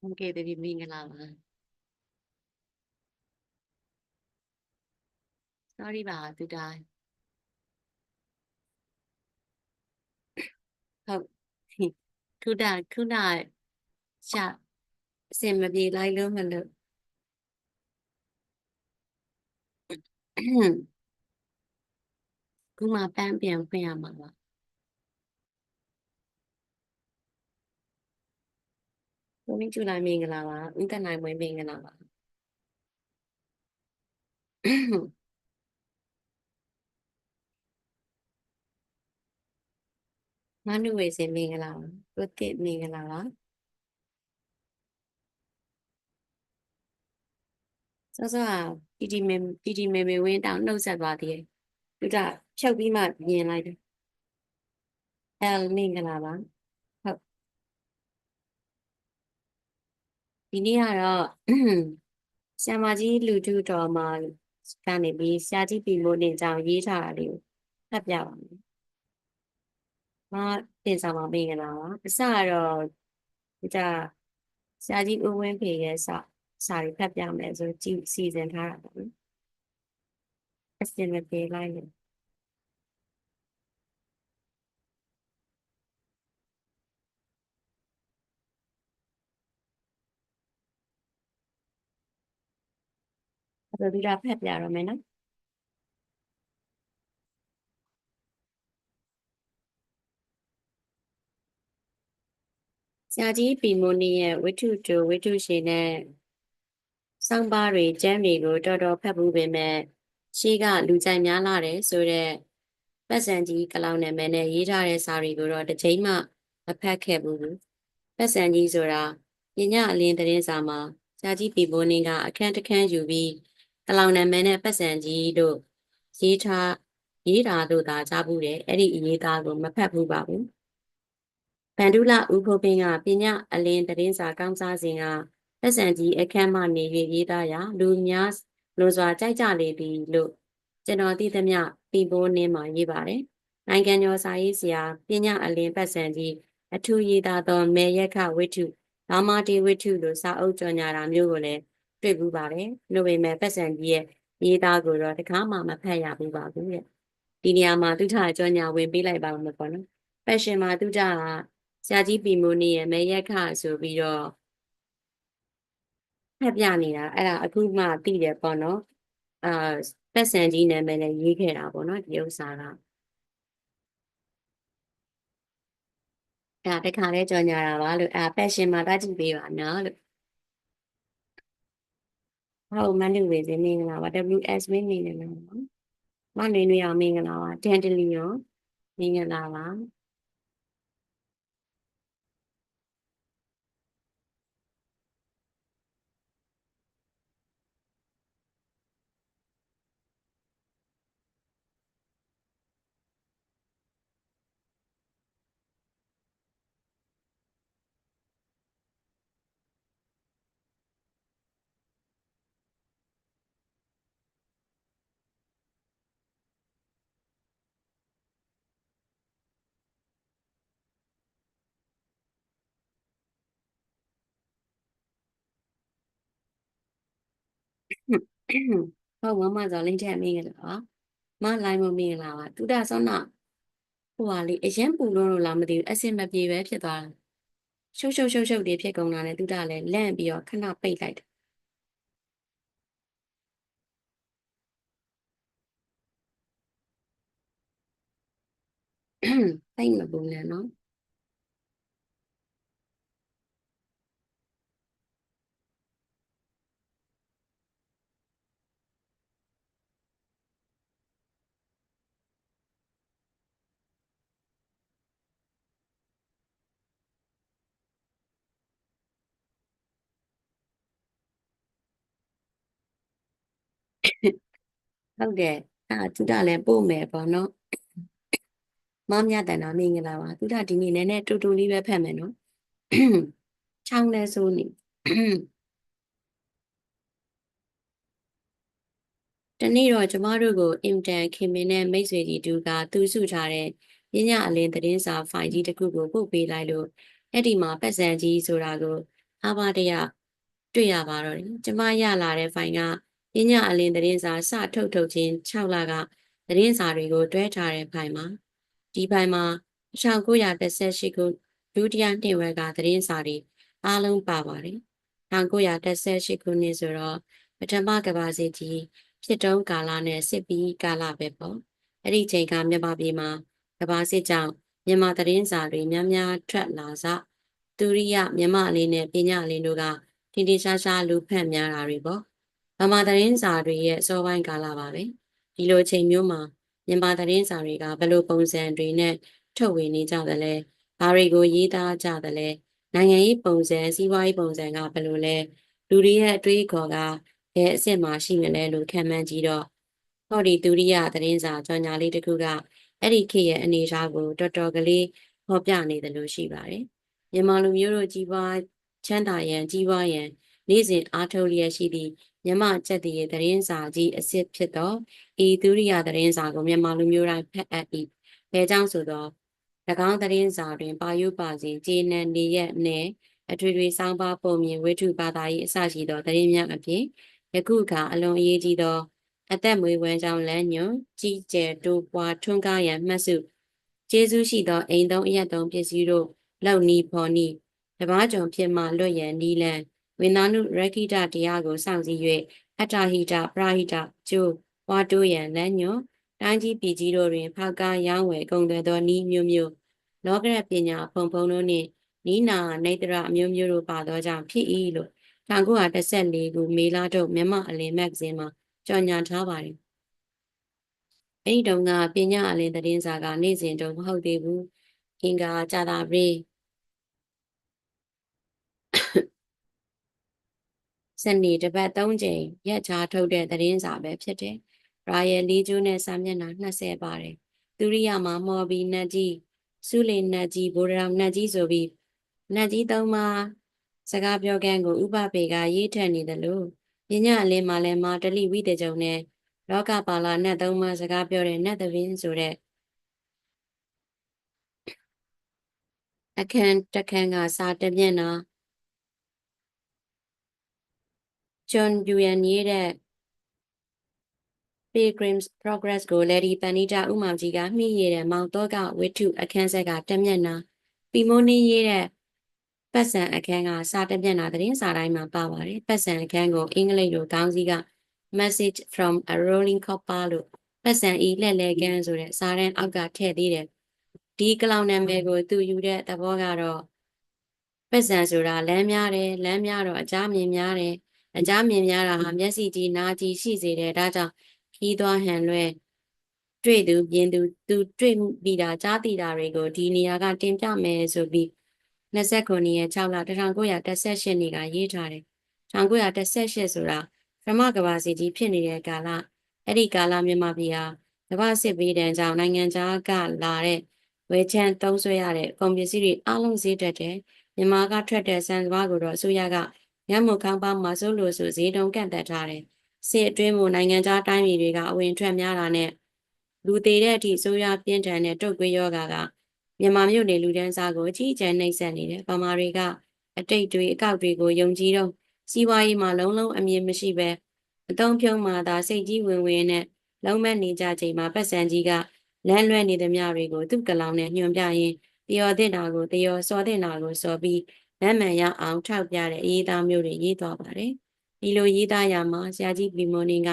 ဟုတ်ကဲ့တပည့်မင်္ဂလာပါ sorry ပါသူတိုင်းဟုတ်ခုနခုနရှာအစင်မပြေလိုက်လို့မလို့ခုမှပန်းပြန်ဖွင့် ရမှာပါဘုန်းကြီးကျူလိုက်မင်္ဂလာပါဥဒ္ဒနိုင်မွေးမင်္ဂလာပါမနုဝေစင်မင်္ဂလာပါကိုတစ်မင်္ဂလာပါစောစောကတီတီမေတီတီမေမေဝင်းတောင်နှုတ်ဆက်သွားသေးတယ်သူကဖြုတ်ပြီးမှမြင်လိုက်တယ်အဲမင်္ဂလာပါဟုတ် ဒီနေ့ကတော့ဆရာမကြီးလူထုတော်မှာကနေပြီးဆရာကြီးပြည်မိုးနေကြောင်ရေးထားတာလေးကိုဖတ်ပြပါမယ်မတင်ဆောင်ပါမင်္ဂလာပါအစကတော့ဒီကဆရာကြီးဦးဝင်းဖေရဲ့စာစာတွေဖတ်ပြမယ်ဆိုကြည့်စီစဉ်ထားတာပါနော်အစင်မပြေလိုက်လို့ အဲ့တော့ဒီကဖတ်ပြရမယ်နော်ဆရာကြီးပီမိုနီရဲ့ဝိထုတူဝိထုရှင်နဲ့စောင်းပါးတွေကျမ်းတွေကိုတော်တော်ဖတ်ဘူးပေမဲ့ရှေးကလူကြိုက်များလာတယ်ဆိုတော့ပတ်စံကြီးကလောင်နာမည်နဲ့ရေးထားတဲ့စာတွေကိုတော့တစ်ချိန်မှမဖတ်ခဲ့ဘူးပတ်စံကြီးဆိုတာပညာအလင်းသတင်းစာမှာဆရာကြီးပီမိုနီကအခန်းတစ်ခန်းယူပြီး ကလောင်နာမည်နဲ့ပတ်စံကြီးတို့ရေးထားရေးတာတို့သာကြားဘူးတယ်အဲ့ဒီအရေးသားကိုမဖတ်ဘူးပါဘူးဗန္ဓုလဦးဖိုးပင်ကပညာအလင်းသတင်းစာကောင်းစားစဉ်ကသက်ဆန်ကြီးအခမ်းမှနေ၍ရေးသားရာလူများလွန်စွာကြိုက်ကြလေသည်လို့ကျွန်တော်သိသမျှပြီးပိုးနင်းမှာရေးပါတယ်။နိုင်ငံကျော်စာရေးဆရာပညာအလင်းပတ်စံကြီးအထူးရေးသားသောမေယက္ခဝိထုဘာမာတီဝိထုလို့စာအုပ်ကြော်ညာတာမျိုးကိုလည်း တွေ့ဘူးပါတယ်။လို့ပေမဲ့ပတ်စံကြီးရဲ့ရေးသားကိုတော့တခါမှမဖတ်ရဘူးပါဘူးတဲ့။ဒီနေရာမှာသူထကြော်ညာဝင်ပေးလိုက်ပါဦးမယ်ပေါ့နော်။ fashion မှာသူထကဆရာကြီးပီမိုနီရဲ့မဲရက်ခဆိုပြီးတော့ဖက်ပြနေတာအဲ့ဒါအခုမှသိတယ်ပေါ့နော်အာပတ်စံကြီးနာမည်နဲ့ရေးခဲ့တာပေါ့နော်ဒီဥစ္စာကအဲ့ဒါတခါလဲကြော်ညာတာပါလို့အဲ့ fashion မှာတတ်ကြည့်ပေးပါနော်လို့ ဟုတ်မနုဝေစင်းမင်္ဂလာပါ WS မင်းမင်္ဂလာပါမနေနေအောင်မင်္ဂလာပါတန်တလီရောမင်္ဂလာပါ ဟုတ်မမဆိုလင်းချက်မင်္ဂလာပါမလိုင်းမမင်္ဂလာပါတူတာဆောနာဟိုပါလေအရင်ပူလို့လို့လားမသိဘူးအစင်မပြေပဲဖြစ်သွားတာရှုပ်ရှုပ်ရှုပ်ရှုပ်တွေဖြစ်ကုန်တာနဲ့တူတာလည်းလန့်ပြီးတော့ခဏပိတ်လိုက်တယ်စိတ်မပူနဲ့နော် ဟုတ်တယ်အဲ့တူတာလည်းပို့မယ်ပေါ့နော်မမမြတ်တန်တာမင်္ဂလာပါတူတာဒီနေ့နည်းနည်းတူတူလေးပဲဖတ်မယ်နော်ချောင်းလဲဆိုနေတနေ့တော့ကျမတို့ကိုအင်တန်ခင်မင်းနဲ့မိတ်ဆွေကြီးတူကသူစုထားတဲ့ညညအလင်းသတင်းစာဖိုင်ကြီးတစ်ခုကိုပို့ပေးလိုက်လို့အဲ့ဒီမှာပတ်စံကြီးဆိုတာကိုအာဘတရတွေ့ရပါတော့တယ်ကျမရလာတဲ့ဖိုင်က ပညာအလင်းသတင်းစာစထုတ်ထုတ်ခြင်း6လကသတင်းစာတွေကိုတွဲထားတဲ့ဖိုင်မှာဒီဖိုင်မှာ1918ခုဒုတိယနှစ်ဝက်ကသတင်းစာတွေအားလုံးပါပါတယ်1918ခုနှစ်ဆိုတော့ပထမကဘာစစ်ကြီးဖြစ်တုံးကာလနဲ့စစ်ပြီးကာလပဲပေါ့အဲ့ဒီချိန်ကမြန်မာပြည်မှာကဘာစစ်ကြောင့်မြန်မာသတင်းစာတွေများများထွက်လာစသူရိယမြန်မာအလေးနဲ့ပညာအလေးတို့ကထင်ထင်ရှားရှားလူဖတ်များတာတွေပေါ့ ဗမာသတင်းစာတွေရဲ့အစောပိုင်းကာလပါပဲဒီလိုချိန်မျိုးမှာမြန်မာသတင်းစာတွေကဘယ်လိုပုံစံတွေနဲ့ထုတ်ဝေနေကြသလဲဘာတွေကိုရေးသားကြသလဲနိုင်ငံရေးပုံစံစီးပွားရေးပုံစံကဘယ်လိုလဲလူတွေရဲ့အတွေးခေါ်ကဘယ်အစ်စ်မှရှိမလဲလို့ခံမှန်းကြည့်တော့ဟောဒီဒုရိယသတင်းစာကြော်ညာလေးတစ်ခုကအဲ့ဒီခေတ်ရဲ့အနေအထားကိုတော်တော်ကလေးဟောပြနေတယ်လို့ရှိပါတယ်မြန်မာလူမျိုးတို့ကြီးပွားချမ်းသာရန်ကြီးပွားရန်နေ့စဉ်အားထုတ်လျက်ရှိသည့် မြမကျက်တည်ရဲ့သတင်းစာကြီးအစ်စ်ဖြစ်သောဤဒုရိယသတင်းစာကိုမြန်မာလူမျိုးတိုင်းဖတ်အပ်၏။ဘဲကြောင့်ဆိုသော၎င်းသတင်းစာတွင် ပါယုပါစဉ်ကျေနံနေရက်နှင့်အထွေထွေစောင်းပါပုံမြင်ဝိထုဘာသာ၏အစရှိသောသတင်းများအပြင်ယခုအခါအလွန်အရေးကြီးသော အသက်မွေးဝမ်းကြောင်းလမ်းညွန်ကြီးကျယ်တိုးပွားထွန်းကားရန်မှတ်စုကျေးဇူးရှိသောအိမ်သုံးအရက်သုံးပစ္စည်းတို့လောက်နီဖော်နီတပားကြုံဖြစ်မှလွတ်ရန်နီလန် ဝိနာနုရခိတတရားကိုစောင့်စည်း၍အတ္တဟိတပရာဟိတကျိုးဝါတိုးရန်လမ်းညွန်တိုင်းကြီးပြည်ကြီးတို့တွင်ဖောက်ကားရောင်းဝယ်ကုန်သွယ်သောဤမျိုးမျိုးလောကရပညာဖုံဖုံတို့နှင့်နီးနာနေတရအမျိုးမျိုးတို့ပါသောကြောင့်ဖြစ်၏လို့1914ခုမေလထုတ်မြန်မာအလင်းမဂ္ဂဇင်းမှာကြော်ညာထားပါတယ်။အဲ့ဒီတုန်းကပညာအလင်းသတင်းစာကနေ့စဉ်တော့မဟုတ်သေးဘူး။အင်္ဂါကြာတာပရိ စနေတစ်ပတ်၃ချိန်ရက်ချာထုတ်တဲ့သတင်းစာပဲဖြစ်တယ်။ရာယယ်လေးကျိုးနဲ့စာမျက်နှာ20ပါတယ်။သူရိယမှာမော်ဘီနတ်ကြီးစုလီနတ်ကြီးဘိုးရောင်နတ်ကြီးဆိုပြီးနတ်ကြီးသုံးပါးစကားပြောကန်းကိုဥပပေကရေးထက်နေတယ်လို့ပညာအလင်းမှာလည်းမာတလိဝိတကြုံနဲ့လောကပါလာနတ်သုံးပါးစကားပြောတဲ့နတ်သဘင်းဆိုတဲ့အခန်းတခန်းကစာတမျက်နှာ ဂျွန်ယူယန်ရေးတဲ့ Pilgrim's Progress ကိုလေဒီပန်နီတာဥမောင်ကြီးကမှီရတဲ့မောင်တော့ကဝိထုအခန်းဆက်ကတမျက်နှာပီမိုနီရေးတဲ့ပတ်စံအခန်းကစာတမျက်နှာသတင်းစာတိုင်းမှာပါပါတယ်ပတ်စံအခန်းကိုအင်္ဂလိပ်လိုခေါင်းစည်းက message from a rolling copper လို့ပတ်စံဤလက်လဲကန်းဆိုတဲ့စာတန်းအောက်ကထည့်သေးတယ်ဒီကလောင်နာမည်ကိုသူယူတဲ့သဘောကတော့ပတ်စံဆိုတာလမ်းများတယ်လမ်းများတော့အကြမြင်များတယ် အကြမြင်များတာဟာမျက်စိကြည့်နားကြည့်ရှိစေတယ်ဒါကြောင့်ခီးသွားဟန်လွဲတွေ့သူမြင်သူသူတွေ့မိတာကြားသိတာတွေကိုဒီနေရာကတင်ပြမယ်ဆိုပြီး29ရက်6လ1918နှစ်ကရေးထားတယ်1918ဆိုတာဗမာကဘာစီကြီးဖြစ်နေတဲ့ကာလအဲ့ဒီကာလမြန်မာပြည်ဟာကမ္ဘာစစ်ဘေးဒဏ်ကြောင့်နိုင်ငံခြားကလာတဲ့ဝယ်ချမ်းသုံးဆွဲရတဲ့ကုန်ပစ္စည်းတွေအလုံးဈေးတက်တယ်မြန်မာကထွက်တဲ့စံစဘာကိုတော့အစိုးရက ရမုတ်ခေါင်းပေါင်းမှာစိုးလို့ဆိုဈေးတုံးကန့်သက်ထားတယ်စစ်အတွင်းမှုနိုင်ငံခြားတိုင်းပြည်တွေကအဝင်ထွက်များတာနဲ့လူသေးတဲ့အထိဆိုးရွားပြင်းထန်တဲ့တုတ်ကွေးယောဂါကမြန်မာမြို့နယ်လူဒန်းစားကိုအကြီးအကျယ်နှိပ်စက်နေတယ်။ဗမာတွေကအတိတ်တွေအကောက်တွေကိုယုံကြည်တော့စီးပွားရေးမှာလုံးလုံးအမြင်မရှိပဲအတုံးဖြုံးမှသာစိတ်ကြီးဝင်ဝင်နဲ့လုံးမဲ့နေကြချိန်မှာပတ်စံကြီးကလမ်းလွဲနေသမျှတွေကိုသူ့ကလောင်နဲ့ညွှန်ပြရင်းတယောတဲ့တာကိုတယောစောတဲ့တာကိုစောပြီး လမ်းမှန်ရအောင်ထောက်ပြတဲ့အရေးသားမျိုးတွေရေးသွားပါတယ်။ဒီလိုရေးသားရမှာဆရာကြီးဘီမိုနီက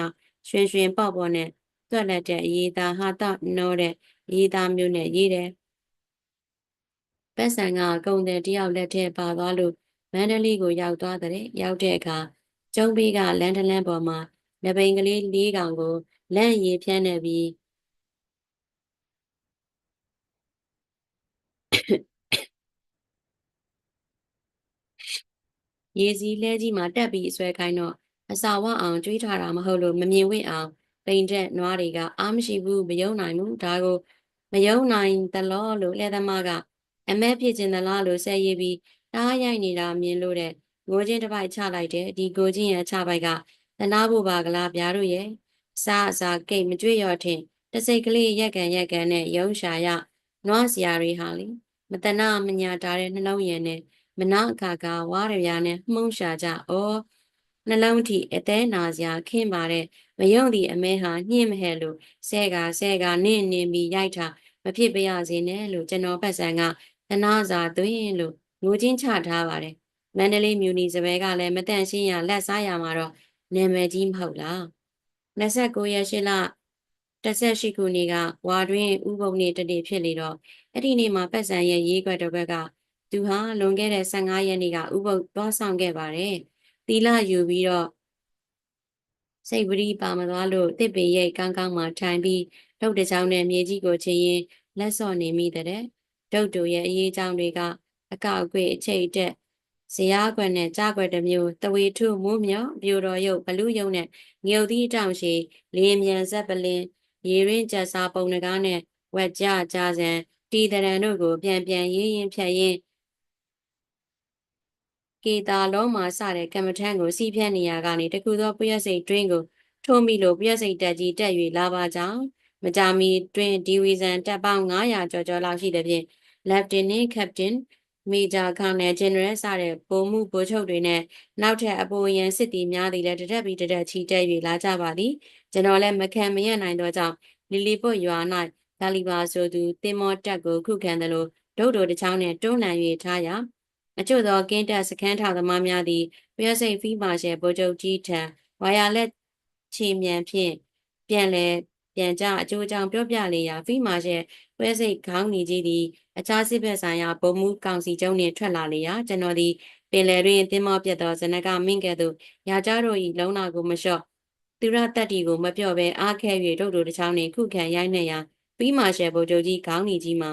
ရွှင်ရွှင်ပေါ့ပေါ့နဲ့သွက်လက်တဲ့အရေးသားဟာတနောတဲ့အရေးသားမျိုးနဲ့ရေးတယ်။ပတ်စံကကုံတဲ့တယောက်လက်ထဲပါသွားလို့မန္တလေးကိုရောက်သွားတဲ့ရောက်တဲ့အခါကျုံးပေးကလန်တလန်ပေါ်မှာလက်ပိန်ကလေးလေးကောင်ကိုလက်ရည်ဖြန်းနေပြီး ရေစီလဲကြီးမှာတက်ပြီးဆွဲခိုင်းတော့အစာဝအောင်ကြွေးထားတာမဟုတ်လို့မမြင်ဝင့်အောင်ပိန်တဲ့နွားတွေကအားမရှိဘူးမယုံနိုင်ဘူးဒါကိုမယုံနိုင်သလောလို့လဲသမားကအမဲဖြစ်ခြင်းသလားလို့ဆက်ရည်ပြီးတားရိုက်နေတာမြင်လို့တဲ့ငိုချင်းတစ်ပိုက်ချလိုက်တယ်ဒီကိုချင်းရဲ့ချပိုက်ကတနာဖို့ပါကလားဗျားတို့ရဲ့စားအစာကိတ်မကြွေရော့ထင်တစိတ်ကလေးရက်ကန်ရက်ကန်နဲ့ရုံရှာရနွားစရာတွေဟာလေမတနာမညာတာတဲ့နှလုံးရည်နဲ့ မနာအခါကဝါရပြားနဲ့မှုံရှာကြဩနှလုံးထိအသေးနာစရာခင်းပါတဲ့မယုံသည့်အမဲဟာညှင့်မဟဲ့လို့ဆဲကဆဲကနင့်နင်းပြီးရိုက်ထားမဖြစ်ပါရစေနဲ့လို့ကျွန်တော်ပတ်စံကသနာစာသွင်းလို့ငိုချင်းချထားပါတယ်မန္တလေးမြူနီစပယ်ကလည်းမတန့်ရှင်းရလက်စားရမှာတော့နာမည်ကြီးမဟုတ်လား29ရက်ရှိလ18ခုနှစ်ကဝါတွင်ဥပုံနေ့တနေ့ဖြစ်လေတော့အဲ့ဒီနေ့မှာပတ်စံရဲ့ရေးခွက်တစ်ခွက်က သူဟာလွန်ခဲ့တဲ့15ရက်နေ့ကဥပုပ်သွားဆောင်ခဲ့ပါတယ်သီလယူပြီးတော့စိတ်ပရိပါမသွားလို့တစ်ပင်ရိတ်ကောင်းကောင်းမှထိုင်ပြီးဒုတ်တချောင်းနဲ့မြေကြီးကိုချင်းရင်လက်စော့နေမိတဲ့ဒုတ်တို့ရဲ့အရေးချောင်းတွေကအကောက်အကွေအချိတ်တက်ဇရားခွက်နဲ့ကြားခွက်တစ်မျိုးတဝေထုမိုးမြော့ပြိုတော်ရုပ်ဘလူးယုံနဲ့ငြုတ်သီးတောင်ရှိလင်းမြန်ဇက်ပလင်ရေရင်းကျက်စားပုံနကားနဲ့ဝက်ကြကြစံတီတရန်တို့ကိုပြန်ပြန်ရေးရင်ဖြတ်ရင် ကေတာလုံးမှာစတဲ့ကမ္မထန်ကိုစီးဖြတ်နေရကနေတခုသောပျက်စိတ်တွင်းကိုထိုးမိလို့ပျက်စိတ်တက်ကြီးတက်၍လာပါကြောင်းမကြမီတွင်ဒီဝီဇန်တပ်ပေါင်း900ကျော်ကျော်လောက်ရှိတဲ့ဖြင့် Lieutenant Captain Major Colonel General စတဲ့ဗိုလ်မှူးဗိုလ်ချုပ်တွေနဲ့နောက်ထပ်အပေါ်ယံစစ်သည်များသည်လည်းတတက်ပြီးတတက်ချီတက်၍လာကြပါသည်ကျွန်တော်လည်းမခံမရနိုင်သောကြောင့်လီလီပွတ်ရွာ၌ဒါလီဘာဆိုသူတင်မောတက်ကိုခုခံတယ်လို့ဒုတ်တော်တစ်ချောင်းနဲ့တွန်းလှန်၍ထားရာ အချို့သောကင်းတက်စခန်းထောက်သမားများသည်ပြည့်စိတ်ဖီးမာရှယ်ဗိုလ်ချုပ်ကြီးထံဝါယာလက်ချီမြန်ဖြင့်ပြန်လဲပြန်ကြအကျိုးအကြောင်းပြောပြလေရာဖီးမာရှယ်ပြည့်စိတ်ခေါင်းနေကြီးသည်အခြားစစ်ဘက်ဆိုင်ရာဗိုလ်မှူးကောင်စီကျုံနှင့်ထွက်လာလေရာကျွန်တော်သည်ပင်လယ်တွင်တင်းမောပြတ်သောဇနကမင်းကဲ့သို့ရာကြားတို့၏လုံနာကိုမလျှော့သူရတက်တီကိုမပြော့ဘဲအားခဲ၍တို့တို့တစ်ချောင်းနှင့်ခုခံရိုက်နှက်ရာပြီးမာရှယ်ဗိုလ်ချုပ်ကြီးခေါင်းနေကြီးမှာ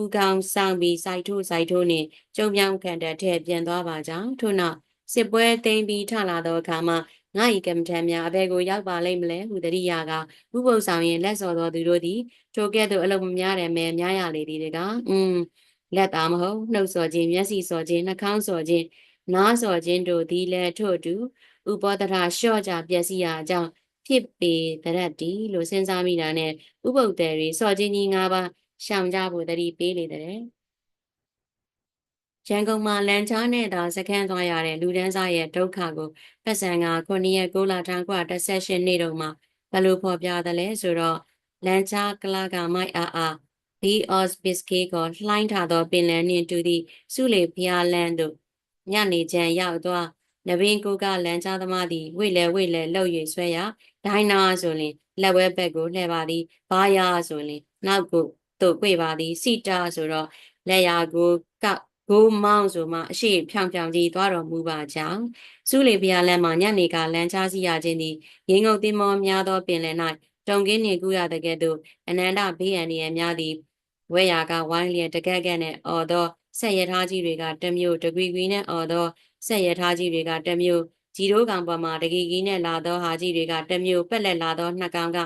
ပူကောင်ဆောင်ပြီးစိုက်ထိုးစိုက်ထိုးနှင့်ကျုံပြောင်းခံတဲ့ထဲပြန်သွားပါကြောင်းထို့နောက်စစ်ပွဲသိမ်းပြီးထလာသောအခါမှာငါ၏ကမ္မထံများအဘယ်ကိုရောက်ပါလိမ့်မလဲဟုတရိယာကဥပု္ပ္ပဆောင်ရင်လက်စော်သောသူတို့သည်ထိုကဲ့သို့အလုံးမများတယ်မဲများရလေသည်တကားอืมလက်သားမဟုတ်နှုတ်စော်ခြင်းမျက်စိစော်ခြင်းနှာခေါင်းစော်ခြင်းနားစော်ခြင်းတို့သည်လည်းထို့အတူဥပောတရလျှော့ကြပျက်စီးရာအကြောင်းဖြစ်ပေတရက်တီလို့စဉ်းစားမိတာနဲ့ဥပုပ်တယ်တွေစော်ခြင်းကြီး၅ပါး ရှောင်ကြဖို့တတိပေးလေတဲ့ရန်ကုန်မှာလန်ချားနဲ့သာစခန်းသွားရတဲ့လူဒန်းစားရဲ့ဒုက္ခကိုပတ်စံက9ရက်6လ1918နေ့တုန်းမှာဘယ်လိုဖော်ပြသလဲဆိုတော့လန်ချားကလာကမိုက်အားအား The Osbiske ကိုလှိုင်းထားသောပင်လယ်နှင့်တူသည့်စုလေဖျားလန်းတို့ညနေချမ်းရောက်သွားနဗင်းကိုကလန်ချားသမားသည်ဝိလဲဝိလဲလှုပ်၍ဆွဲရဒိုင်းနာဆိုရင်လက်ဝဲဘက်ကိုလှည့်ပါသည်ဘာယာဆိုရင်နောက်ကို တို့ပြေပါသည်စီတာဆိုတော့လက်ရာကိုကဂိုးမောင်းဆိုမှအရှိဖြောင်ဖြောင်ကြီးသွားတော်မူပါကြောင်းစုလေဖျားလန်းမှာညနေကလန်ချားစီရခြင်းသည်ရင်းငုံတင်မောများသောပင်လယ်၌တုံကင်းနေကူရတဲ့ကဲ့သို့အနန္တဘေးအန္တရာယ်များသည်ဝဲရာကဝိုင်းလျက်တကက်ကက်နဲ့အော်သောဆက်ရထားကြီးတွေကတမျိုးတကွီကွီနဲ့အော်သောဆက်ရထားကြီးတွေကတမျိုးဂျီရိုးကောင်ပေါ်မှာတကီကီနဲ့လာသောဟာကြီးတွေကတမျိုးပက်လက်လာသောနှစ်ကောင်က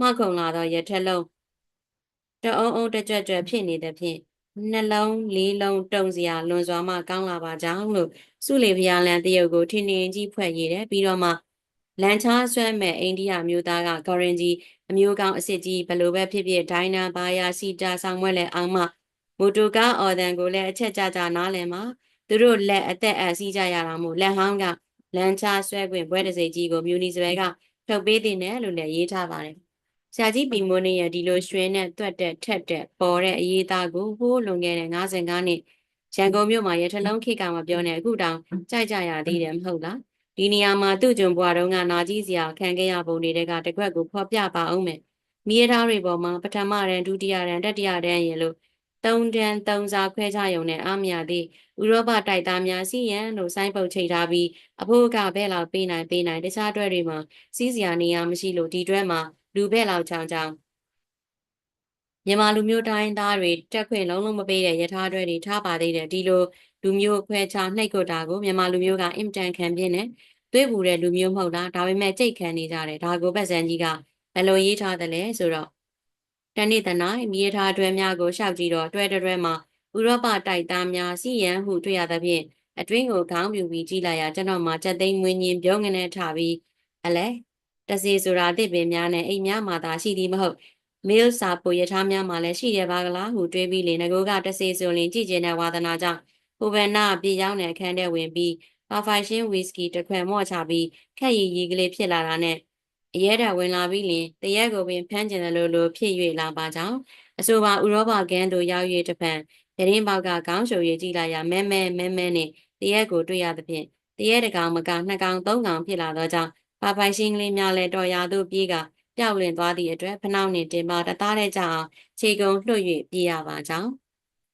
မှခုံလာသောရထက်လုံး တအုံအုံတကြွကြွဖြစ်နေတဲ့ဖြင့်နှလုံးလေးလုံးတုံစရာလွန်စွာမှကောင်းလာပါကြောင်းလို့စုလေဖျားလန်တရုတ်ကိုထင်းထင်းကြီးဖွဲ့ရည်တယ်ပြီးတော့မှလန်ချားဆွဲမဲ့အိန္ဒိယမျိုးသားကဂေါရင်ကြီးအမျိုးကောင်းအစ်စ်ကြီးဘလို့ပဲဖြစ်ဖြစ်ဒိုင်းနာဘာယာစီတာဆောင်မွဲလဲအောင်မမိုတိုကားအော်ဒန်ကိုလည်းအချက်ကြကြနားလည်မှာသူတို့လက်အသက်အစီးကြရတာမို့လက်ဟောင်းကလန်ချားဆွဲခွင့်ဘွဲတစိကြီးကိုမြူနီစပယ်ကထုတ်ပေးတင်တယ်လို့လည်းရေးထားပါတယ် ဆရာကြီးပီမိုးနေရဲ့ဒီလိုရွှင်နဲ့တွက်တဲ့ထက်တဲ့ပေါ်တဲ့အရေးသားကိုဟိုးလွန်ခဲ့တဲ့55နှစ်ရန်ကုန်မြို့မှာရထလုံးခေတ်ကမပြောနဲ့အခုတောင်ကြိုက်ကြရသေးတယ်မဟုတ်လားဒီနေရာမှာသူ့ကျွန်ဘွားတုန်းကနာကြီးစရာခံခဲ့ရပုံတွေကတကွက်ကိုဖော်ပြပါအောင်မယ်မိရထားတွေပေါ်မှာပထမရန်ဒုတိယရန်တတိယရန်ရေလို့သုံးတန်းသုံးစားခွဲခြားရုံနဲ့အာမရသည်ဥရောပတိုက်သားများစီရန်လို့စိုင်းပုတ်ချိန်ထားပြီးအဖို့ကဘဲလောက်ပေးနိုင်ပေးနိုင်တခြားတွဲတွေမှာစီးစရာနေရာမရှိလို့ဒီတွဲမှာ လူဘဲလောက်ချောင်းချောင်းမြန်မာလူမျိုးတိုင်းသားတွေတက်ခွင့်လုံးလုံးမပေးတဲ့ယထာတွဲတွေထားပါသေးတယ်ဒီလိုလူမျိုးခွဲခြားနှိပ်ကွတာကိုမြန်မာလူမျိုးကအင်တန်ခံပြင်းနဲ့သွေးပူတဲ့လူမျိုးမဟုတ်လားဒါပေမဲ့ကြိတ်ခံနေကြတယ်ဒါကိုပတ်စံကြီးကဘယ်လိုရေးထားတယ်လဲဆိုတော့တနေ့တနိုင်မြေထားတွဲများကိုရှောက်ကြည့်တော့တွဲတွဲမှာဥရောပတိုက်သားများစီရန်ဟုတွေ့ရသဖြင့်အတွင်းကိုခေါင်းပြူပြီးကြည့်လိုက်ရကျွန်တော်မှစက်သိမ်းမွင်းရင်ပြုံးငနဲ့ထပြီးအလဲ တစီဆိုတာတစ်ပင်များနဲ့အိမ်များမှာသာရှိသည်မဟုတ်မေးစာပိုရထားများမှာလည်းရှိရပါကလားဟုတွေးပြီးလေငကိုကတစီဆိုရင်ကြည်ကျင်တဲ့ဝါသနာကြောင့်ဟဟိုဘနာပြည်ရောက်တဲ့အခန်းထဲဝင်ပြီးပါဖိုင်ရှင်းဝီစကီတစ်ခွက်မော့ချပြီးခက်ရည်ရည်ကလေးဖြစ်လာတာနဲ့အရဲတာဝင်လာပြီးလင်တရက်ကိုပင်ဖမ်းကျင်တယ်လို့လို့ဖြစ်၍လာပါကြောင်းအဆိုပါဥရောပကန်းတို့ရောက်၍တပံရင်းပေါက်ကခေါင်းရှုံရည်ကြည့်လိုက်ရမဲမဲမဲမဲနဲ့တရက်ကိုတွေ့ရသဖြင့်တရက်တကောင်မကနှစ်ကောင်သုံးကောင်ဖြစ်လာသောကြောင့် ပါပိုင်ရှင်းကလေးများလည်းတော်ရာသို့ပြေးကပျောက်လွင်သွားသည့်အတွက်ဖနှောက်နှင့်တင်ပါတသားတဲ့ကြောင့်ခြေကုံလွှတ်၍ပြေးရပါကြောင်း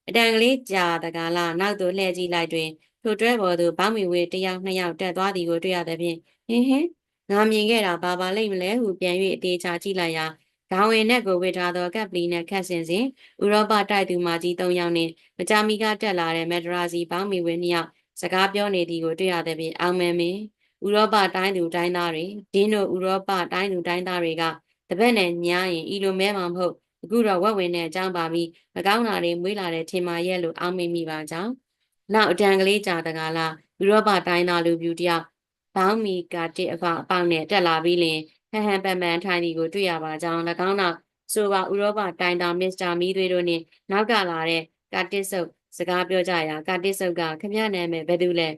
အတန်ကလေးကြာတကားလားနောက်သို့လှည့်ကြည့်လိုက်တွင်ထိုတွဲပေါ်သို့ဘောင်းမီဝေးတစ်ယောက်နှစ်ယောက်တက်သွားသည်ကိုတွေ့ရသဖြင့်ဟင်းဟင်းငါမြင်ခဲ့တာဘာပါလိမ့်မလဲဟုပြန်၍အသေးချာကြည့်လိုက်ရာခေါင်းဝင်နဲ့ကိုဝစ်ထားသောကပ်ပလီနဲ့ခတ်ဆင်စဉ်ဥရောပတိုက်သူမကြီး၃ယောက်နှင့်မကြာမီကတက်လာတဲ့မက်ဒရာစီဘောင်းမီဝေးနှစ်ယောက်စကားပြောနေသည်ကိုတွေ့ရသဖြင့်အောင်မယ်မင်း ဥရောပတိုင်းသူတိုင်းသားတွေဒင်းတို့ဥရောပတိုင်းသူတိုင်းသားတွေကတပတ်နဲ့ညားရင်ဤလိုမဲမှာမဟုတ်အခုတော့ဝက်ဝင်တဲ့အကြောင်းပါပြီးမကောင်းတာတွေမွေးလာတဲ့ထင်မာရဲ့လို့အောက်မေ့မိပါကြောင်းနောက်အတန်ကလေးကြာတကားလားဥရောပတိုင်းသားလူပြူတယောက်ဘောင်းမီကတစ်အဖအပေါက်နဲ့တက်လာပြီးလင်ဟန်ဟန်ပန်ပန်ထိုင်ဒီကိုတွေ့ရပါကြောင်း၎င်းနောက်ဆိုပါဥရောပတိုင်းသားမစ္စတာမီသွေးတို့နှင့်နောက်ကလာတဲ့ကာတစ်ဆုပ်စကားပြောကြရာကာတစ်ဆုပ်ကခမရနာမည်ဘယ်သူလဲ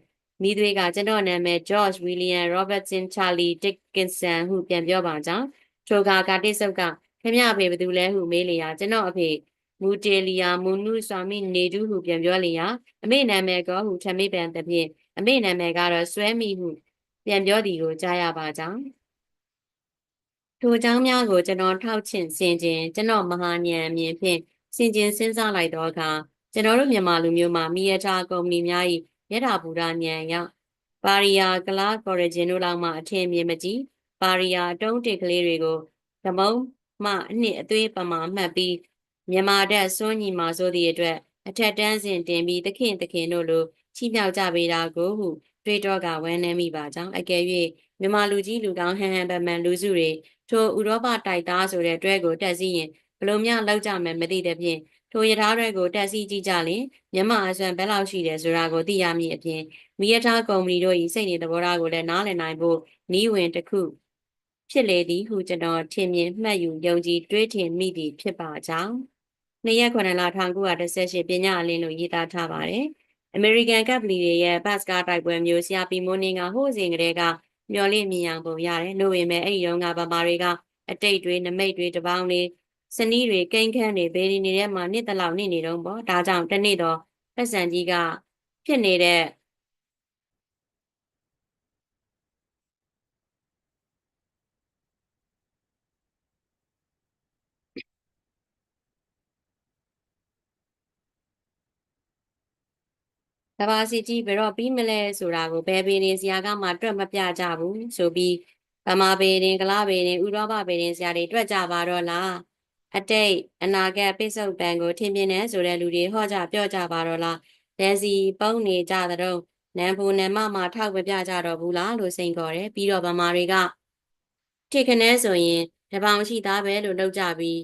မိသွေးကကျွန်တော်နာမည် George William Robertson Charlie Dickinson ဟုပြန်ပြောပါကြောင်းထိုကကာတစ်ဆုပ်ကခမရအဖေဘယ်သူလဲဟုမေးလျာကျွန်တော်အဖေမူတေလီယာမူနုစွာမိနေတူဟုပြန်ပြောလျာအမေနာမည်ကောဟုထမိပြန်သဖြင့်အမေနာမည်ကတော့ဆွဲမိဟုပြန်ပြောသည်ကိုကြားရပါကြောင်းထိုအကြောင်းများကိုကျွန်တော်ထောက်ချင်စင်ခြင်းကျွန်တော်မဟာဉာဏ်အမြင်ဖြင့်စင်ခြင်းစဉ်းစားလိုက်တော့အခါကျွန်တော်တို့မြန်မာလူမျိုးမှာမီယထာကုမ္ပဏီများ၏ ယထာဘူဒဉာဏ်ရောက်ပါရီယာကလာကော်ရဂျင်တို့လောက်မှအထင်မြင်မကြည့်ပါရီယာအတုံးတစ်ကလေးတွေကိုဓမုံမှအနှစ်အသွေးပမာမှတ်ပြီးမြန်မာတက်စွန့်ညီမှာဆိုသည့်အတွက်အထက်တန်းစဉ်တင်ပြီးသခင်သခင်တို့လိုချီးမြှောက်ကြပေးတာကိုဟုတွေးတော့ကဝမ်းနည်းမိပါကြောင်းအကယ်၍မြန်မာလူကြီးလူကောင်းဟန်ဟန်ပမန်လူစုတွေထိုဥရောပတိုက်သားဆိုတဲ့တွဲကိုတက်စီရင်ဘလို့များလောက်ကြမယ်မသိတဲ့ဖြင့် ထိုရထားတွေကိုတက်စီကြည့်ကြရင်မြန်မာအစွမ်းဘယ်လောက်ရှိတယ်ဆိုတာကိုသိရမည်အပြင်မိရထားကုမ္ပဏီတို့၏စိတ်နေသဘောထားကိုလည်းနားလည်နိုင်ဖို့နီးဝင်တစ်ခုဖြစ်လေသည်ဟုကျွန်တော်ထင်မြင်မှတ်ယူယုံကြည်တွေးထင်မိသည်ဖြစ်ပါကြောင်းနှစ်ရက်ခွန်လ1918ပညာအလင်းလို့ရေးသားထားပါတယ်။ American ကပ်ပလီတွေရဲ့ဘတ်စကားတိုက်ပွဲမျိုးဆရာပီမိုးနင်းကဟိုးစဉ်ကတည်းကမျော်လင့်မြင်အောင်ပုံရတယ်။လို့ပေမဲ့အဲ့ဒီတော့ကဗမာတွေကအတိတ်တွေနမိတ်တွေတပေါင်းတွေ စနီးတွေကိန်းခန်းတွေဘေးဒီနေတဲ့မှာနှစ်တလောက်နေနေတော့ပေါ့။ဒါကြောင့်တနေ့တော့ပတ်စံကြီးကဖြစ်နေတဲ့ကဘာစီကြီးဘယ်တော့ပြီးမလဲဆိုတာကိုဘယ်ပေရင်ဆရာကမှတွက်မပြကြဘူးဆိုပြီးဗမာပေရင်ကလားပေရင်ဥရောပပေရင်ဆရာတွေတွက်ကြပါတော့လား အတိတ်အနာဂတ်ပိစုတ်ပံကိုထင်မြင်နေဆိုတဲ့လူတွေဟောကြပြောကြပါတော့လားလက်စီပုံနေကြတဲ့နန်ဘူနန်မမထောက်မပြကြတော့ဘူးလားလို့စိန်ခေါ်တယ်ပြီးတော့ဗမာတွေကထိခနဲဆိုရင်တပောင်ရှိသားပဲလို့လောက်ကြပြီး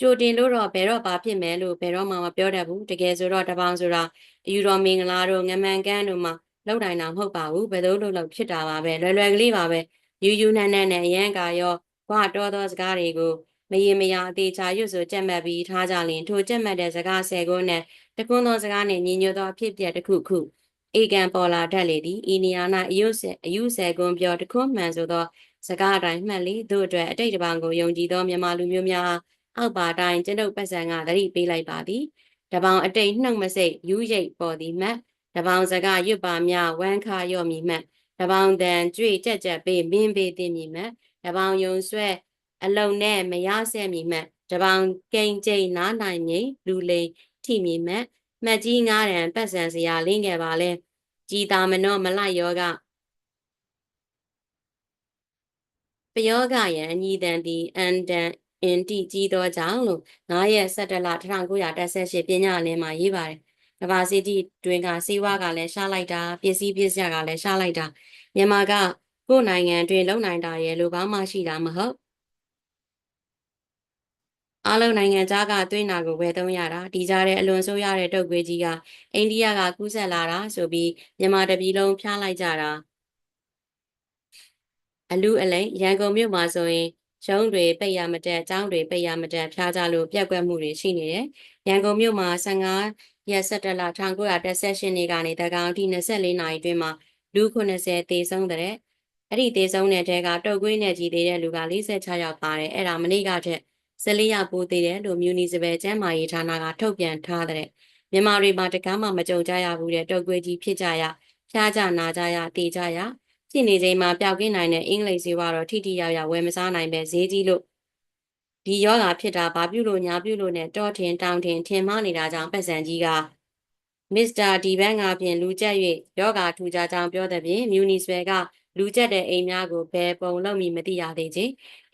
ကြိုတင်လို့တော့ဘယ်တော့ပါဖြစ်မယ်လို့ဘယ်တော့မှမပြောတတ်ဘူးတကယ်ဆိုတော့တပောင်ဆိုတာအယူတော်မင်္ဂလာတို့ငမန်ကန်းတို့မှလောက်တိုင်းတာမဟုတ်ပါဘူးဘယ်လိုလုပ်လို့ဖြစ်တာပါပဲလွယ်လွယ်ကလေးပါပဲ ယူယူနန်းနန်းနဲ့အရန်ကရောဘွားတော်သောစကားတွေကိုမရေမရာအသေးချာရွတ်ဆိုကြက်မှတ်ပြီးထားကြလင်ထိုကြက်မှတ်တဲ့စကားဆယ်ခုနဲ့တကွန်းသောစကားနဲ့ညီညွတ်သောအဖြစ်ပြက်တစ်ခုခုအေကံပေါ်လာတတ်လေသည်ဤနေရာ၌အယုဆယ်အယုဆယ်ကွန်းပြောတခွန်းမှန်ဆိုသောစကားအတိုင်းမှတ်လေတို့အတွက်အတိတ်တပံကိုယုံကြည်သောမြန်မာလူမျိုးများအောက်ပါတိုင်းကျွန်ုပ်ပတ်စံကသတိပေးလိုက်ပါသည်တပောင်အတိတ်နှုတ်မစိတ်ယူရိတ်ပေါ်သည်မှတ်တပောင်စကားရွတ်ပါများဝမ်းခါရော့မီမှ တ်တပောင်တန်ကြွေကြက်ကြက်ပေးမင်းပေးသိမည်မှတ်တပောင်ယုံဆွဲအလုံနဲ့မရဆဲမည်မှတ်တပောင်ကိန်ကျိန်နားနိုင်မြလူလိန်ထိမည်မှတ်မှတ်ကြီးငားရန်ပတ်စံစရာလင်းခဲ့ပါလဲကြည်တာမနောမလိုက်ယောကပယောဂယံအညီတန်သည်အန်တန်အင်တိကြီးသောကြောင့်လို့9ရက်17လ1918ပညာလင်းမှာရေးပါတယ်။ ကဘာစီတီတွင်ကစီဝါကလည်းရှားလိုက်တာပစ္စည်းပစ္စယကလည်းရှားလိုက်တာမြန်မာကကိုယ်နိုင်ငံတွင်လုံနိုင်တာရဲ့လိုဘာမှရှိတာမဟုတ်အားလုံးနိုင်ငံသားကသွင်းတာကိုဝယ်သုံးရတာဒီကြားတဲ့အလွန်ဆိုးရတဲ့တုတ်ကွေးကြီးကအိန္ဒိယကကူးဆက်လာတာဆိုပြီးမြန်မာတပြည်လုံးဖျားလိုက်ကြတာအလူအလိန်ရန်ကုန်မြို့မှာဆိုရင်ရုံးတွေပိတ်ရမတက်အကြောင်းတွေပိတ်ရမတက်ဖျားကြလို့ပြက်ကွက်မှုတွေရှိနေတယ်ရန်ကုန်မြို့မှာ15 ရက်17လ1918နေ့ကနေတကောင်အထိ24နာရီအတွင်းမှာလူ90သေဆုံးတဲ့အဲ့ဒီသေဆုံးတဲ့တဲကတုတ်ကွေးနဲ့ကြီးသေးတဲ့လူက46ယောက်ပါတယ်အဲ့ဒါမနေ့ကထက်14ယောက်ပိုသေးတယ်လို့မြူနီစပယ်ကျန်းမာရေးဌာနကထုတ်ပြန်ထားတဲ့မြန်မာတွေမှာတကမ်းမှမကြုံကြရဘူးတဲ့တုတ်ကွေးကြီးဖြစ်ကြရဖျားကြနာကြရတေကြရဖြစ်နေချိန်မှာပျောက်ကင်းနိုင်တဲ့အင်္ဂလိပ်ဈေးကတော့ထိထိရောက်ရောက်ဝယ်မစားနိုင်ပဲဈေးကြီးလို့ ဒီယောဂါဖြစ်တာဘာပြုလို့ညာပြုလို့နဲ့တောထင်တောင်ထင်ထင်မှားနေတာကြောင့်ပတ်စံကြီးကမစ္စတာဒီဘန်ကပြင်လူကျက်၍ယောဂါထူကြကြောင်းပြောတဲ့ပြင်မြူနီစပယ်ကလူကျက်တဲ့အိမ်များကိုဘယ်ပုံလို့မမသိရသေးချေ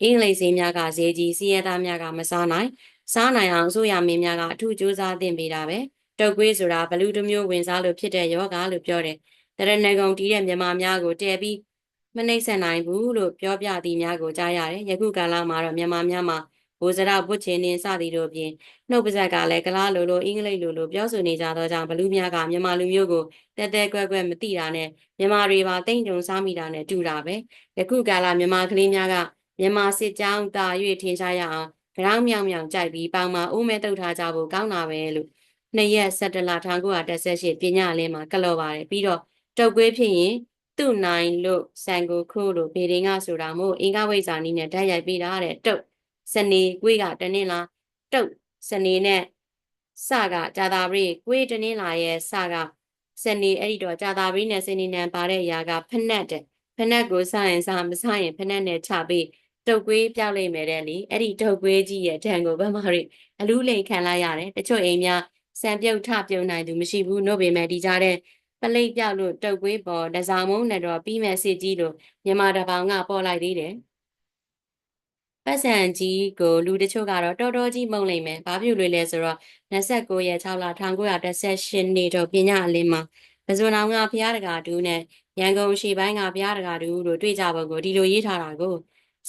အင်္ဂလိပ်ဈေးများကဈေးကြီးစီးရဲသားများကမစားနိုင်စားနိုင်အောင်အစိုးရမင်းများကအထူးစူးစမ်းသင့်ပေးတာပဲတုတ်ကွေးဆိုတာဘလူးတစ်မျိုးဝင်စားလို့ဖြစ်တဲ့ယောဂါလို့ပြောတယ်တရဏဂုံတီးတဲ့မြန်မာများကိုတည်ပြီးမနှိမ့်ဆက်နိုင်ဘူးလို့ပြောပြသည်များကိုကြားရတယ်ယခုကာလမှာတော့မြန်မာများမှာ ဘိုးစရဘုတ်ချင်းနေစသည်တို့ပြင်နှုတ်ပါဇက်ကလည်းကလားလိုလိုအင်္ဂလိပ်လိုလိုပြောဆိုနေကြသောကြောင့်ဘလူးများကမြန်မာလူမျိုးကိုတဲတဲကွဲကွဲမသိတာနဲ့မြန်မာတွေပါတိမ့်တုံစားမိတာနဲ့တူတာပဲယခုကာလမြန်မာကလေးများကမြန်မာစစ်ကြောင်းတာ၍ထင်ရှားရအောင်ကြောင်မြောင်မြောင်ကြိုက်ပြီးပေါင်မှာအိုးမဲတုတ်ထားကြဖို့ကောင်းတာပဲလို့နှစ်ရက်၁၇လ1918ပညာလင်းမှာကလော်ပါတယ်ပြီးတော့တုတ်ကွေးဖြစ်ရင်သူ့နိုင်လို့စံကိုခိုးလို့ဗေဒင်ကဆိုတာမို့အင်္ဂဝိဇ္ဇာနီးနဲ့ဓာတ်ရိုက်ပေးတာတဲ့တုတ် စနေကွေးကတနင်္လာတုတ်စနေနဲ့စကဂျာတာပရိကွေးတနင်္လာရဲ့စကစနေအဲ့ဒီတော့ဂျာတာပရိနဲ့စနေနံပါတဲ့အရာကဖနက်တဲ့ဖနက်ကိုစရင်စမစရင်ဖနက်နဲ့ချပြီးတုတ်ကွေးပြောက်လိုက်မယ်တဲ့လေအဲ့ဒီတုတ်ကွေးကြီးရဲ့ဒဏ်ကိုဗမာတွေအလူးလိန်ခံလိုက်ရတယ်တချို့အိမ်များစံပြုတ်ထပြုံနိုင်သူမရှိဘူးနို့ပေမဲ့ဒီကြားတဲ့ပလိတ်ပြောက်လို့တုတ်ကွေးပေါ်တစားမုံနဲ့တော့ပြီးမဲ့စစ်ကြီးလို့မြန်မာတပောင်ကပေါ်လိုက်သေးတယ် ပတ်စံကြီးကိုလူတချို့ကတော့တော်တော်ကြီးမုံလိုက်မယ်။ဘာဖြစ်လို့လဲဆိုတော့29ရက်6လ1918နေ့တော့ပညာအလင်းမှာပဇွန်အောင်ကဘုရားတကာတူနဲ့ရန်ကုန်ရှိပိုင်းကဘုရားတကာတူတို့တွေ့ကြဖို့ကိုဒီလိုရေးထားတာကို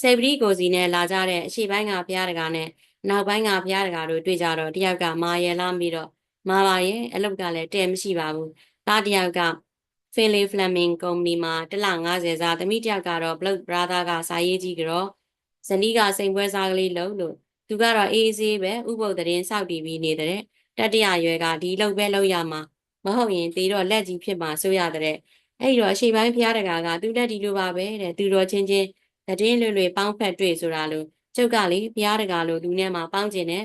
စေပတိကိုစီနဲ့လာကြတဲ့အရှိပိုင်းကဘုရားတကာနဲ့နောက်ပိုင်းကဘုရားတကာတို့တွေ့ကြတော့တယောက်ကမာရယ်လာပြီးတော့မာပါရဲ့အလုပ်ကလည်းတဲမရှိပါဘူး။သားတယောက်က Philip Fleming ကုမ္ပဏီမှာတစ်လ90စားသမီးတယောက်ကတော့ Blood Brother ကစာရေးကြီးကြော ဇနီးကစိန်ပွဲစားကလေးလုံးလို့သူကတော့အေးအေးဆေးပဲဥပုပ်သတင်းစောက်တည်ပြီးနေတဲ့တတရရွယ်ကဒီလောက်ပဲလောက်ရမှာမဟုတ်ရင်သေတော့လက်ကြီးဖြစ်မှာဆိုရတဲ့အဲ့ဒီတော့အရှိပိုင်းဖျားတကာကသူလက်ဒီလိုပါပဲတဲ့သူတော်ချင်းချင်းသတင်းလွယ်လွယ်ပေါင်းဖက်တွေ့ဆိုတာလို့ကျုပ်ကလေဖျားတကာလို့သူနဲ့မှပေါင်းကျင်တယ်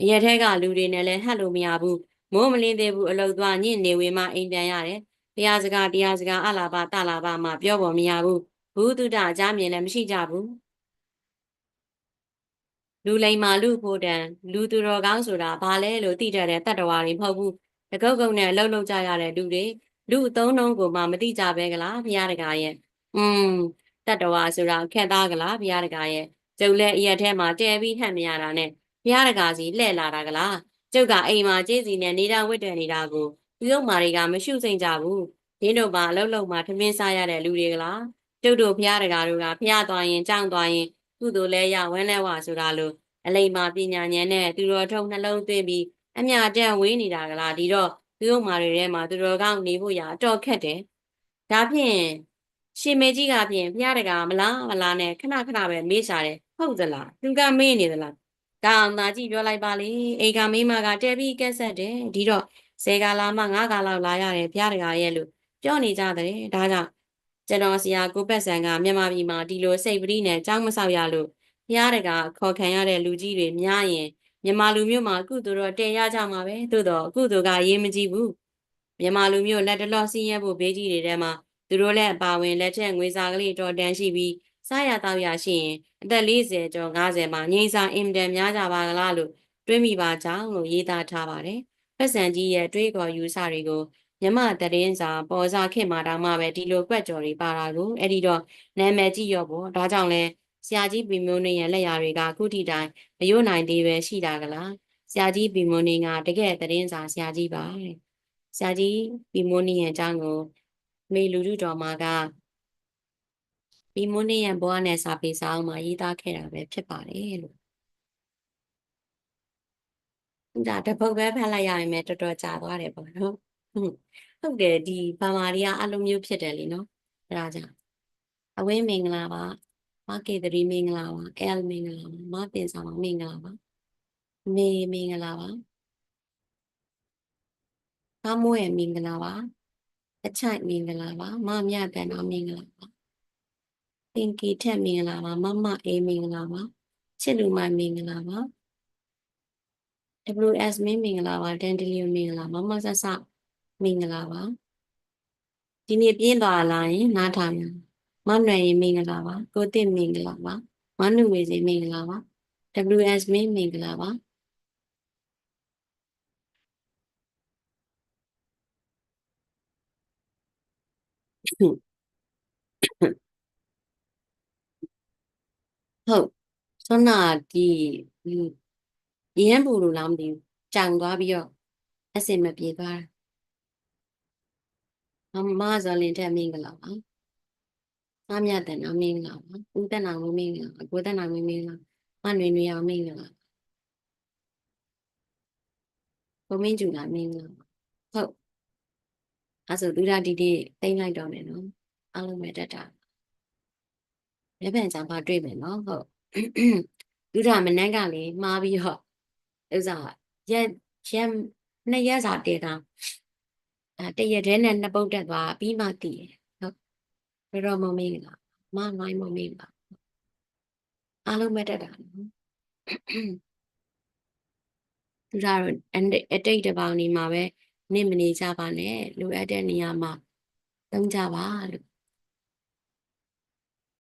အရက်ထဲကလူတွေနဲ့လည်းဟတ်လို့မရဘူးမိုးမလင်းသေးဘူးအလုတ်သွားညင့်နေဝေမှအိမ်ပြန်ရတယ်တရားစကားတရားစကားအလာပါတလာပါမှပြောပေါ်မရဘူးဘူးတုဒအကြမြင်လည်းမရှိကြဘူး လူလိမ်မာလူဖို့တန်လူသူတော်ကောင်းဆိုတာဘာလဲလို့သိတတ်တဲ့တတ္တဝါတွေမဟုတ်ဘူးတကုတ်ကုတ်နဲ့လှုပ်လှုပ်ကြရတဲ့လူတွေလူအသုံးနှုန်းကိုမှမသိကြပဲကလားဘုရားတကားရဲ့อืมတတ္တဝါဆိုတာခက်သားကလားဘုရားတကားရဲ့ကျုပ်လည်းအရက်ထဲမှာတဲပြီးဟန့်မရတာနဲ့ဘုရားတကားစီလှဲ့လာတာကလားကျုပ်ကအိမ်မှာကျေးစီနဲ့နေတာဝတ်တယ်နေတာကိုသူတို့မာတွေကမရှုစိမ့်ကြဘူးဒင်းတို့ပါအလုံးလုံးမှာထမင်းစားရတဲ့လူတွေကလားကျုပ်တို့ဘုရားတကားတို့ကဘုရားသွားရင်ကြောင်းသွားရင် ကုသိုလ်လဲရဝမ်းလဲဝဆိုတာလို့အလိမ္မာပညာဉာဏ်နဲ့သူတော်ထုံနှလုံးသွင်းပြီးအမြတန်ဝေးနေတာကလားဒီတော့သူတို့မာတွေထဲမှာသူတော်ကောင်းနေဖို့ရအတော်ခက်တယ်ဒါဖြင့်ရှင်မေကြီးကဖြင့်ဘုရားတကာမလားမလားနဲ့ခဏခဏပဲမေးရှာတယ်ဟုတ်သလားသူကမေးနေသလားဒါအောင်သာကြည့်ပြောလိုက်ပါလေအိမ်ကမိမကတဲပြီးကက်ဆက်တယ်ဒီတော့ဆယ်ကာလာမှငါးကာလောက်လာရတယ်ဘုရားတကာရဲ့လို့ပြောနေကြတယ်ဒါကြောင့် ကျွန်တော်ဆရာကိုပတ်စံကမြန်မာပြည်မှာဒီလိုစိတ်ပရိနဲ့ကြောင်းမဆောက်ရလို့ဘုရားတကာခေါ်ခံရတဲ့လူကြီးတွေများရင်မြန်မာလူမျိုးမှာကုသိုလ်တော့တင်ရကြမှာပဲသို့တော့ကုသိုလ်ကရေးမကြည့်ဘူးမြန်မာလူမျိုးလက်တလော့စီးရဲဖို့ဘေးကြီးတွေထဲမှာသူတို့လည်းအပါဝင်လက်ထက်ငွေစာကလေးတော်တန်ရှိပြီးစားရတော့ရရှိရင်အသက်40ကျော်50မှာငိမ့်စာအင်တန်များကြပါကလားလို့တွေးမိပါကြောင်းလို့ရေးသားထားပါတယ်။ဖက်ဆန်ကြီးရဲ့တွေးခေါ်ယူဆတွေကို မြမတရင်စာပေါ်စာခင်မှာတောင်မှပဲဒီလိုကွက်ကြော်တွေပါတာကိုအဲ့ဒီတော့နာမည်ကြည့်ရောပေါ့ဒါကြောင့်လဲဆရာကြီးပီမိုးနေရဲ့လက်ရာတွေကအခုထိတိုင်မယို့နိုင်သေးပဲရှိတာကလားဆရာကြီးပီမိုးနေကတကယ်သတင်းစာဆရာကြီးပါတဲ့ဆရာကြီးပီမိုးနေရဲ့အကြောင်းကိုမေလူလူတော်မှာကပီမိုးနေရဲ့ဘဝနဲ့စာပေစာအုပ်မှာရေးသားခဲ့တာပဲဖြစ်ပါတယ်လို့ဒါတပုတ်ပဲဖတ်လိုက်ရရင်လည်းတော်တော်ကြာသွားတယ်ပေါ့နော် ဟုတ်တယ်ဒီဗမာတွေကအလိုမျိုးဖြစ်တယ်လीနော်အဲဒါကြောင့်အဝင်းမင်္ဂလာပါမကေတရီမင်္ဂလာပါ L မင်္ဂလာပါမပင်ဆောင်မင်္ဂလာပါမေမင်္ဂလာပါမမွေမင်္ဂလာပါအချိုက်မင်္ဂလာပါမမြတ်တန်တော်မင်္ဂလာပါပင်ကီထက်မင်္ဂလာပါမမအေးမင်္ဂလာပါချစ်လူမမင်္ဂလာပါ WS မင်းမင်္ဂလာပါဒန်တလီယိုမင်္ဂလာပါမမဆဆ မင်္ဂလာပါဒီနေ့ပြင်းသွားလာရင်နားထောင်ရအောင်မနွယ်ရင်မင်္ဂလာပါကိုတင့်မင်္ဂလာပါမနုဝေစီမင်္ဂလာပါ WS မင်းမင်္ဂလာပါဟုတ်ဆွမ်းနာဒီဒီရန်ပူလို့လားမသိဘူးကြောင်သွားပြီးတော့အစင်မပြေသွားတာ မမဇော်လင်ထက်မင်္ဂလာပါမမြတ်တန်တော်မင်္ဂလာပါဦးတက်နောင်မင်္ဂလာပါကိုတက်နောင်မင်္ဂလာမနွေနွေအောင်မင်္ဂလာကိုမင်းကျူလာမင်္ဂလာဟုတ်အဲဆိုသူရဒီဒီတိမ့်လိုက်တော့မယ်နော်အားလုံးပဲတက်တာလက်ပံကြံပါတွေ့မယ်နော်ဟုတ်သူရမနက်ကလေမှားပြီးတော့ဥစားရက်ရက်နှစ်ရက်စာတည်တာအဲ တရက်တည်းနဲ့နှစ်ပုတ်တက်သွားပြီးမှတည်တယ်ဟုတ်ဘယ်တော့မမင်းလားမနိုင်မမင်းလားအားလုံးပဲတက်တာနော်သူရတော့အတိတ်တစ်ပေါင်းနေမှာပဲနေမနေကြပါနဲ့လိုအပ်တဲ့နေရာမှာသုံးကြပါလို့